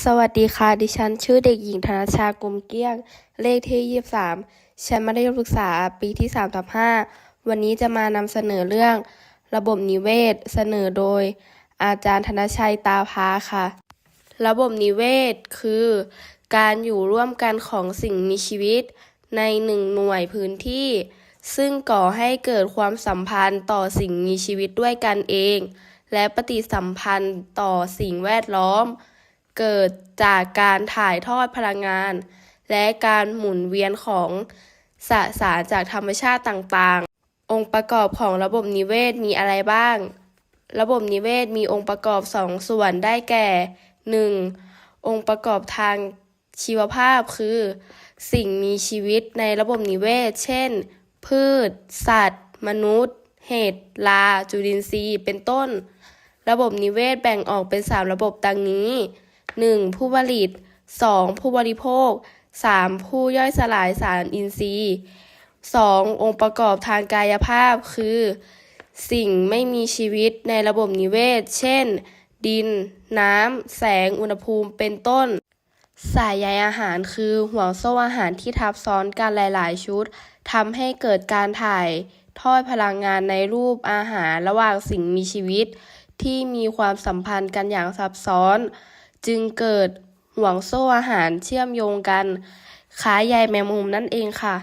สวัสดีค่ะ ดิฉันชื่อเด็กหญิงธนชากลมเกลี้ยง เลขที่ 23 ชั้นมัธยมศึกษาปีที่3ทับ5วันนี้จะมานำเสนอเรื่อง ระบบนิเวศ เสนอโดย อาจารย์ธนชัยตาพาค่ะ ระบบนิเวศคือ การอยู่ร่วมกันของสิ่งมีชีวิต ในหนึ่งหน่วยพื้นที่ ซึ่งก่อให้เกิดความสัมพันธ์ต่อสิ่งมีชีวิตด้วยกันเอง และปฏิสัมพันธ์ต่อสิ่งแวดล้อม เกิดจากการถ่ายทอดพลังงาน และการหมุนเวียนของสสารจากธรรมชาติต่างๆ องค์ประกอบของระบบนิเวศมีอะไรบ้าง ระบบนิเวศมีองค์ประกอบสองส่วนได้แก่ 1. องค์ประกอบทางชีวภาพคือ สิ่งมีชีวิตในระบบนิเวศ เช่น พืช สัตว์ มนุษย์ เห็ดลา จุลินทรีย์ เป็นต้น ระบบนิเวศแบ่งออกเป็น 3 ระบบดังนี้ 1. ผู้ผลิต 2. ผู้บริโภค 3. ผู้ย่อยสลายสารอินทรีย์ 2. องค์ประกอบทางกายภาพคือ สิ่งไม่มีชีวิตในระบบนิเวศ เช่น ดิน น้ำ แสง อุณหภูมิ เป็นต้น สายใยอาหารคือห่วงโซ่อาหารที่ทับซ้อนกันหลาย ๆ ชุดทำให้เกิดการถ่ายทอดพลังงานในรูปอาหารระหว่างสิ่งมีชีวิต ที่มีความสัมพันธ์กันอย่างซับซ้อน จึงเกิดห่วงโซ่อาหารเชื่อมโยงกัน คล้ายใยแมงมุมนั่นเองค่ะ